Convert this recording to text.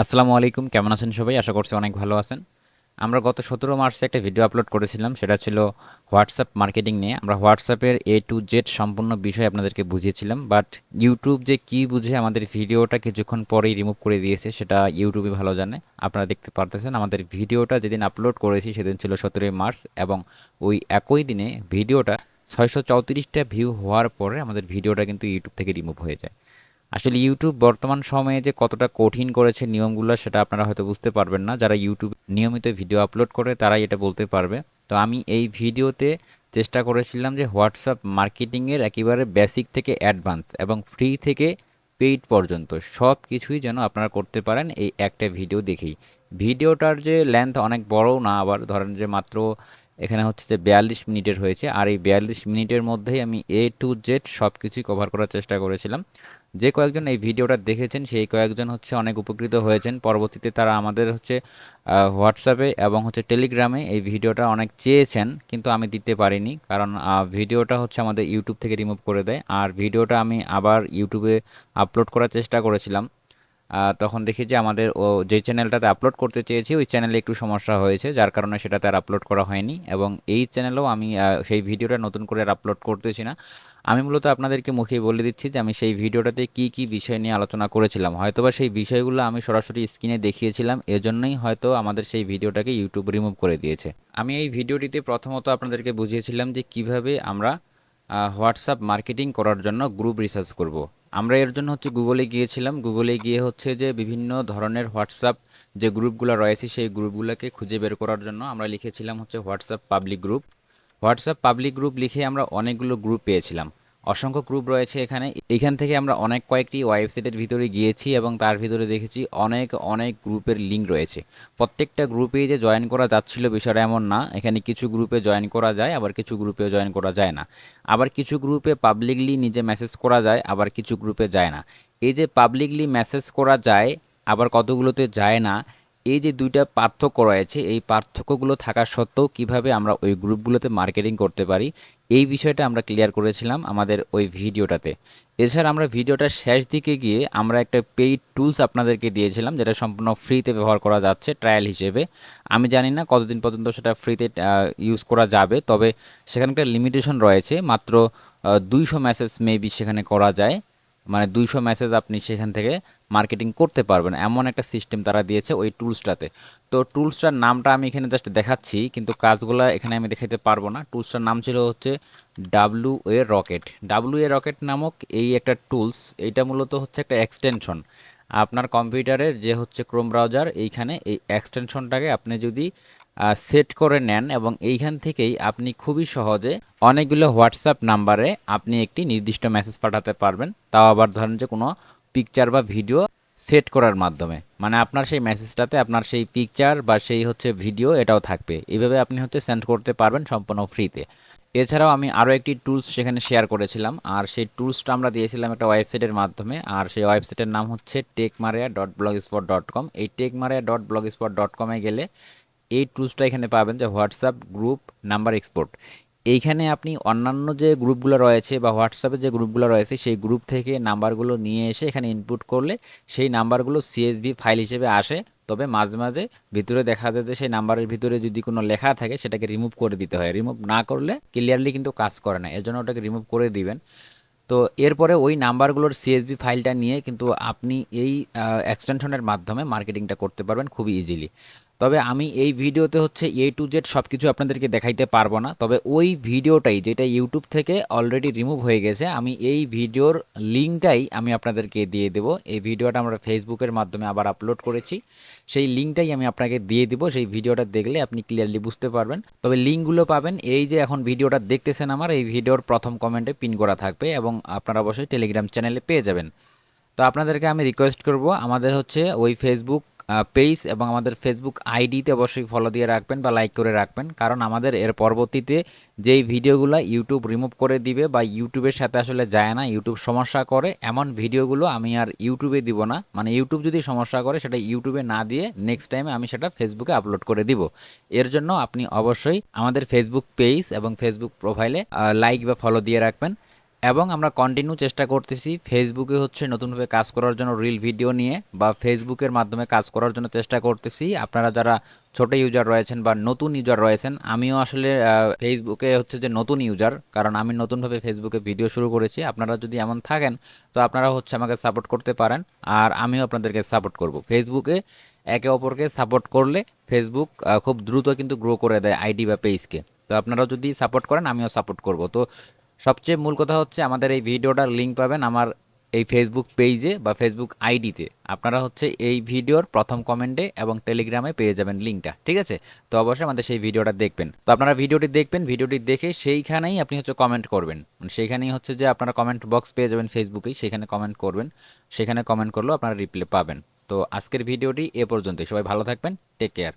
আসসালামু আলাইকুম, কেমন আছেন সবাই? আশা করছি অনেক ভালো আছেন। আমরা গত সতেরো মার্চে একটা ভিডিও আপলোড করেছিলাম, সেটা ছিল হোয়াটসঅ্যাপ মার্কেটিং নিয়ে। আমরা হোয়াটসঅ্যাপের এ টু জেড সম্পূর্ণ বিষয় আপনাদেরকে বুঝিয়েছিলাম, বাট ইউটিউব যে কি বুঝে আমাদের ভিডিওটা কিছুক্ষণ পরেই রিমুভ করে দিয়েছে, সেটা ইউটিউবে ভালো জানে। আপনারা দেখতে পারতেছেন, আমাদের ভিডিওটা যেদিন আপলোড করেছি, সেদিন ছিল সতেরোই মার্চ, এবং ওই একই দিনে ভিডিওটা ছয়শো চৌত্রিশটা ভিউ হওয়ার পরে আমাদের ভিডিওটা কিন্তু ইউটিউব থেকে রিমুভ হয়ে যায়। আসলে ইউটিউব বর্তমান সময়ে যে কতটা কঠিন করেছে নিয়মগুলো, সেটা আপনারা হয়তো বুঝতে পারবেন না। যারা ইউটিউব নিয়মিত ভিডিও আপলোড করে, তারাই এটা বলতে পারবে। তো আমি এই ভিডিওতে চেষ্টা করেছিলাম যে হোয়াটসঅ্যাপ মার্কেটিংয়ের একেবারে বেসিক থেকে অ্যাডভান্স এবং ফ্রি থেকে পেইড পর্যন্ত সব কিছুই যেন আপনারা করতে পারেন এই একটা ভিডিও দেখেই। ভিডিওটার যে লেন্থ অনেক বড়ও না, আবার ধরেন যে মাত্র এখানে হচ্ছে যে বিয়াল্লিশ মিনিটের হয়েছে। আর এই বিয়াল্লিশ মিনিটের মধ্যেই আমি এ টু জেড সব কিছুই কভার করার চেষ্টা করেছিলাম। যে কয়েকজন এই ভিডিওটা দেখেছেন, সেই কয়েকজন হচ্ছে অনেক উপকৃত হয়েছেন। পরবর্তীতে তারা আমাদের হচ্ছে হোয়াটসঅ্যাপে এবং হচ্ছে টেলিগ্রামে এই ভিডিওটা অনেক চেয়েছেন, কিন্তু আমি দিতে পারিনি। কারণ ভিডিওটা হচ্ছে আমাদের ইউটিউব থেকে রিমুভ করে দেয়। আর ভিডিওটা আমি আবার ইউটিউবে আপলোড করার চেষ্টা করেছিলাম। তখন দেখি যে আমাদের ও যে চ্যানেলটাতে আপলোড করতে চেয়েছি, ওই চ্যানেলে একটু সমস্যা হয়েছে, যার কারণে সেটাতে আর আপলোড করা হয়নি। এবং এই চ্যানেলেও আমি সেই ভিডিওটা নতুন করে আর আপলোড করতেছি না। আমি মূলত আপনাদেরকে মুখে বলে দিচ্ছি যে আমি সেই ভিডিওটাতে কি কি বিষয় নিয়ে আলোচনা করেছিলাম। হয়তোবা সেই বিষয়গুলো আমি সরাসরি স্ক্রিনে দেখিয়েছিলাম, এজন্যই হয়তো আমাদের সেই ভিডিওটাকে ইউটিউব রিমুভ করে দিয়েছে। আমি এই ভিডিওটিতে প্রথমত আপনাদেরকে বুঝিয়েছিলাম যে কীভাবে আমরা হোয়াটসঅ্যাপ মার্কেটিং করার জন্য গ্রুপ রিসার্চ করব। আমরা এর জন্য হচ্ছে গুগলে গিয়েছিলাম। গুগলে গিয়ে হচ্ছে যে বিভিন্ন ধরনের হোয়াটসঅ্যাপ যে গ্রুপগুলো রয়েছে, সেই গ্রুপগুলোকে খুঁজে বের করার জন্য আমরা লিখেছিলাম হচ্ছে WhatsApp public group WhatsApp public group লিখে আমরা অনেকগুলো গ্রুপ পেয়েছিলাম। অসংখ্য গ্রুপ রয়েছে এখানে। এখান থেকে আমরা অনেক কয়েকটি ওয়েবসাইটের ভিতরে গিয়েছি এবং তার ভিতরে দেখেছি অনেক অনেক গ্রুপের লিঙ্ক রয়েছে। প্রত্যেকটা গ্রুপে যে জয়েন করা যাচ্ছিল বিষয়টা এমন না। এখানে কিছু গ্রুপে জয়েন করা যায়, আবার কিছু গ্রুপে জয়েন করা যায় না। আবার কিছু গ্রুপে পাবলিকলি নিজে মেসেজ করা যায়, আবার কিছু গ্রুপে যায় না। এই যে পাবলিকলি মেসেজ করা যায়, আবার কতগুলোতে যায় না, এই যে দুইটা পার্থক্য রয়েছে, এই পার্থক্যগুলো থাকা সত্ত্বেও কীভাবে আমরা ওই গ্রুপগুলোতে মার্কেটিং করতে পারি এই বিষয়টা আমরা ক্লিয়ার করেছিলাম আমাদের ওই ভিডিওটাতে। এছাড়া আমরা ভিডিওটার শেষ দিকে গিয়ে আমরা একটা পেইড টুলস আপনাদেরকে দিয়েছিলাম, যেটা সম্পূর্ণ ফ্রিতে ব্যবহার করা যাচ্ছে ট্রায়াল হিসেবে। আমি জানি না কতদিন পর্যন্ত সেটা ফ্রিতে ইউজ করা যাবে, তবে সেখানকার লিমিটেশন রয়েছে, মাত্র দুইশো মেসেজ মেবি সেখানে করা যায়। মানে দুইশো মেসেজ আপনি সেখান থেকে মার্কেটিং করতে পারবেন। এমন একটা সিস্টেম তারা দিয়েছে ওই টুলসটাতে তো টুলসটার নামটা আমি এখানে জাস্ট দেখাচ্ছি, কিন্তু কাজগুলো এখানে আমি দেখাতে পারব না। টুলসটার নাম ছিল হচ্ছে W A rocket W A rocket নামক এই একটা টুলস এইটা মূলত হচ্ছে একটা এক্সটেনশন আপনার কম্পিউটারের যে হচ্ছে ক্রোম ব্রাউজার এইখানে এই এক্সটেনশনটাকে আপনি যদি সেট করে নেন এবং এইখান থেকেই আপনি খুবই সহজে অনেকগুলো হোয়াটসঅ্যাপ নাম্বারে আপনি একটি নির্দিষ্ট মেসেজ পাঠাতে পারবেন। তাও আবার ধরেন যে কোনো পিকচার বা ভিডিও সেট করার মাধ্যমে। মানে আপনার সেই মেসেজটাতে আপনার সেই পিকচার বা সেই হচ্ছে ভিডিও এটাও থাকবে। এইভাবে আপনি হচ্ছে সেন্ড করতে পারবেন সম্পূর্ণ ফ্রিতে এছাড়াও আমি আরও একটি টুলস সেখানে শেয়ার করেছিলাম। আর সেই টুলসটা আমরা দিয়েছিলাম একটা ওয়েবসাইটের মাধ্যমে। আর সেই ওয়েবসাইটের নাম হচ্ছে Techmaria dot blogspot dot com এই Techmaria dot blog spot dot কমে গেলে এই টুলসটা এখানে পাবেন যে হোয়াটসঅ্যাপ গ্রুপ নাম্বার এক্সপোর্ট এইখানে আপনি অন্যান্য যে গ্রুপগুলো রয়েছে বা হোয়াটসঅ্যাপে যে গ্রুপগুলো রয়েছে, সেই গ্রুপ থেকে নাম্বারগুলো নিয়ে এসে এখানে ইনপুট করলে সেই নাম্বারগুলো সিএসভি ফাইল হিসেবে আসে। তবে মাঝে মাঝে ভিতরে দেখা যায় যে সেই নাম্বারের ভিতরে যদি কোনো লেখা থাকে, সেটাকে রিমুভ করে দিতে হয়। রিমুভ না করলে ক্লিয়ারলি কিন্তু কাজ করে না এর জন্য ওটাকে রিমুভ করে দিবেন। তো এরপরে ওই নাম্বারগুলোর সিএসবি ফাইলটা নিয়ে কিন্তু আপনি এই এক্সটেনশনের মাধ্যমে মার্কেটিংটা করতে পারবেন খুবই ইজিলি তবে আমি এই ভিডিওতে হচ্ছে এ টু জেড সব কিছু আপনাদেরকে দেখাইতে পারব না। তবে ওই ভিডিওটাই যেটা ইউটিউব থেকে অলরেডি রিমুভ হয়ে গেছে, আমি এই ভিডিওর লিঙ্কটাই আমি আপনাদেরকে দিয়ে দেবো। এই ভিডিওটা আমরা ফেসবুকের মাধ্যমে আবার আপলোড করেছি। সেই লিঙ্কটাই আমি আপনাকে দিয়ে দিব। সেই ভিডিওটা দেখলে আপনি ক্লিয়ারলি বুঝতে পারবেন। তবে লিঙ্কগুলো পাবেন। এই যে এখন ভিডিওটা দেখতেছেন আমার, এই ভিডিওর প্রথম কমেন্টে পিন করা থাকবে এবং আপনারা অবশ্যই টেলিগ্রাম চ্যানেলে পেয়ে যাবেন। তো আপনাদেরকে আমি রিকোয়েস্ট করব, আমাদের হচ্ছে ওই ফেসবুক পেজ এবং আমাদের ফেসবুক আইডিতে অবশ্যই ফলো দিয়ে রাখবেন বা লাইক করে রাখবেন। কারণ আমাদের এর পরবর্তীতে যেই ভিডিওগুলো ইউটিউব রিমুভ করে দিবে বা ইউটিউবের সাথে আসলে যায় না ইউটিউব সমস্যা করে, এমন ভিডিওগুলো আমি আর ইউটিউবে দিব না। মানে ইউটিউব যদি সমস্যা করে, সেটা ইউটিউবে না দিয়ে নেক্সট টাইমে আমি সেটা ফেসবুকে আপলোড করে দিব। এর জন্য আপনি অবশ্যই আমাদের ফেসবুক পেজ এবং ফেসবুক প্রোফাইলে লাইক বা ফলো দিয়ে রাখবেন। এবং আমরা কন্টিনিউ চেষ্টা করতেছি ফেসবুকে হচ্ছে নতুনভাবে কাজ করার জন্য রিল ভিডিও নিয়ে বা ফেসবুকের মাধ্যমে কাজ করার জন্য চেষ্টা করতেছি। আপনারা যারা ছোট ইউজার রয়েছেন বা নতুন ইউজার রয়েছেন, আমিও আসলে ফেসবুকে হচ্ছে যে নতুন ইউজার কারণ আমি নতুনভাবে ফেসবুকে ভিডিও শুরু করেছি। আপনারা যদি এমন থাকেন, তো আপনারা হচ্ছে আমাকে সাপোর্ট করতে পারেন আর আমিও আপনাদেরকে সাপোর্ট করব। ফেসবুকে একে অপরকে সাপোর্ট করলে ফেসবুক খুব দ্রুত কিন্তু গ্রো করে দেয় আইডি বা পেজকে তো আপনারা যদি সাপোর্ট করেন, আমিও সাপোর্ট করব। তো সবচেয়ে মূল কথা হচ্ছে আমাদের এই ভিডিওটার লিঙ্ক পাবেন আমার এই ফেসবুক পেজে বা ফেসবুক আইডিতে আপনারা হচ্ছে এই ভিডিওর প্রথম কমেন্টে এবং টেলিগ্রামে পেয়ে যাবেন লিঙ্কটা ঠিক আছে? তো অবশ্যই আমাদের সেই ভিডিওটা দেখবেন। তো আপনারা ভিডিওটি দেখবেন, ভিডিওটি দেখে সেইখানেই আপনি হচ্ছে কমেন্ট করবেন। মানে সেইখানেই হচ্ছে যে আপনারা কমেন্ট বক্স পেয়ে যাবেন ফেসবুকেই সেখানে কমেন্ট করবেন। সেখানে কমেন্ট করলেও আপনারা রিপ্লাই পাবেন। তো আজকের ভিডিওটি এ পর্যন্তই। সবাই ভালো থাকবেন টেক কেয়ার